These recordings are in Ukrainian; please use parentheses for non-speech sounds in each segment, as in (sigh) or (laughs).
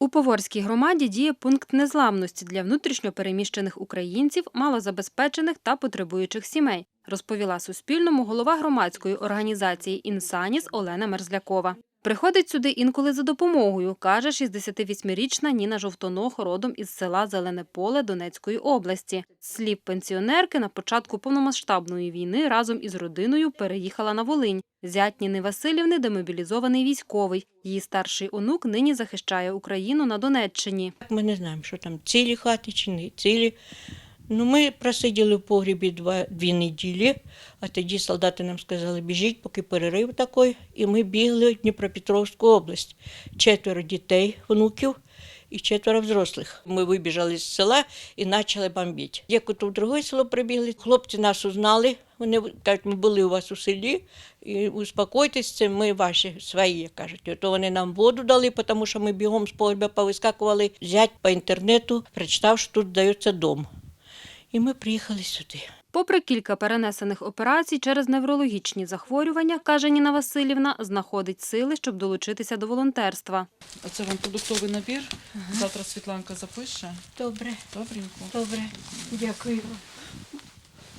У Поворській громаді діє пункт незламності для внутрішньо переміщених українців, малозабезпечених та потребуючих сімей, розповіла Суспільному голова громадської організації «Інсаніс» Олена Мерзлякова. Приходить сюди інколи за допомогою, каже 68-річна Ніна Жовтоног, родом із села Зелене Поле Донецької області. З слів пенсіонерки, на початку повномасштабної війни разом із родиною переїхала на Волинь. Зять Ніни Васильівни демобілізований військовий. Її старший онук нині захищає Україну на Донеччині. Ми не знаємо, що там цілі хати чи не цілі. Ну, ми просиділи в погрібі два, дві неділі, а тоді солдати нам сказали, біжіть, поки перерив такий. І ми бігли в Дніпропетровську область. Четверо дітей, внуків і четверо взрослих. Ми вибіжали з села і почали бомбити. Як ото в друге село прибігли, хлопці нас узнали. Вони кажуть, ми були у вас у селі, і успокойтесь, це ми ваші свої, кажуть. То вони нам воду дали, тому що ми бігом з погреба повискакували, взять по інтернету, прочитав, що тут дається дом. І ми приїхали сюди. Попри кілька перенесених операцій через неврологічні захворювання, каже Ніна Васильівна, знаходить сили, щоб долучитися до волонтерства. А це вам продуктовий набір. Завтра Світланка запише. Добре, Добренько. добре, дякую.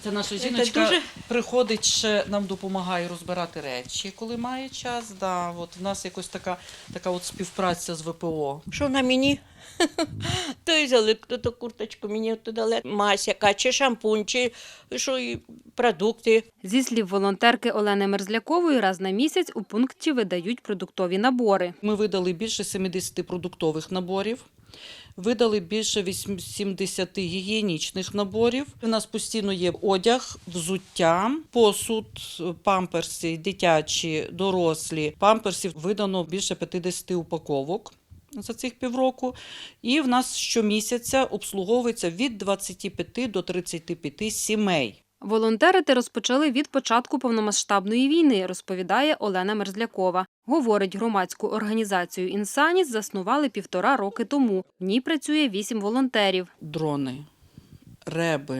Це наша Це жіночка дуже- приходить ще нам допомагає розбирати речі, коли має час. Да, от в нас якось така, така от співпраця з ВПО. Що на мені? (laughs) То й взяли хто-то курточку мені от дали, мазь яка, чи шампунь, чи що і продукти. Зі слів волонтерки Олени Мерзлякової, раз на місяць у пункті видають продуктові набори. Ми видали більше 70 продуктових наборів. Видали більше 80 гігієнічних наборів. У нас постійно є одяг, взуття, посуд, памперси, дитячі, дорослі. Памперсів видано більше 50 упаковок за цих півроку. І в нас щомісяця обслуговується від 25 до 35 сімей. Волонтерити розпочали від початку повномасштабної війни, розповідає Олена Мерзлякова. Говорить, громадську організацію «Інсаніс» заснували півтора роки тому. В ній працює вісім волонтерів. дрони, реби,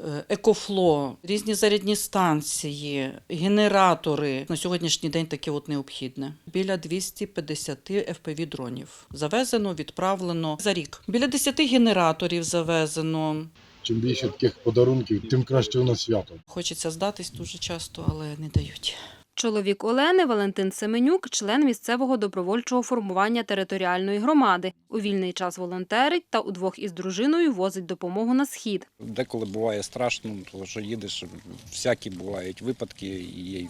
е, екофло, різні зарядні станції, генератори. На сьогоднішній день таке от необхідне. Біля 250 FPV дронів завезено, відправлено за рік. Біля 10 генераторів завезено. Чим більше таких подарунків, тим краще у нас свято. Хочеться здатись дуже часто, але не дають. Чоловік Олени Валентин Семенюк, член місцевого добровольчого формування територіальної громади. У вільний час волонтерить та удвох із дружиною возить допомогу на схід. Деколи буває страшно, тому що їдеш, всякі бувають випадки, є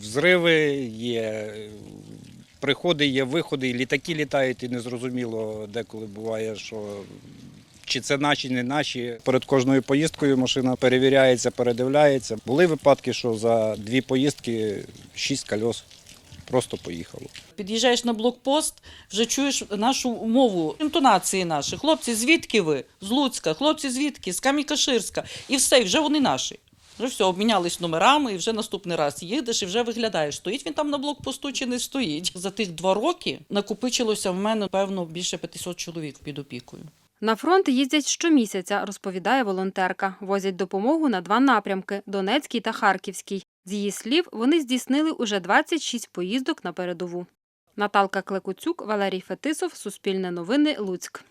взриви, є приходи, є виходи, і літаки літають, і незрозуміло деколи буває, що чи це наші, не наші. Перед кожною поїздкою машина перевіряється, передивляється. Були випадки, що за дві поїздки шість кольос просто поїхало. Під'їжджаєш на блокпост, вже чуєш нашу мову, інтонації наші. Хлопці, звідки ви? З Луцька, хлопці, звідки? З Кам'янка-Ширська. І все, і вже вони наші. Вже все, обмінялись номерами, і вже наступний раз їдеш і вже виглядаєш, стоїть він там на блокпосту чи не стоїть. За тих два роки накопичилося в мене, певно, більше 500 чоловік під опікою. На фронт їздять щомісяця, розповідає волонтерка. Возять допомогу на два напрямки – Донецький та Харківський. З її слів, вони здійснили уже 26 поїздок на передову. Наталка Клекуцюк, Валерій Фетисов, Суспільне новини, Луцьк.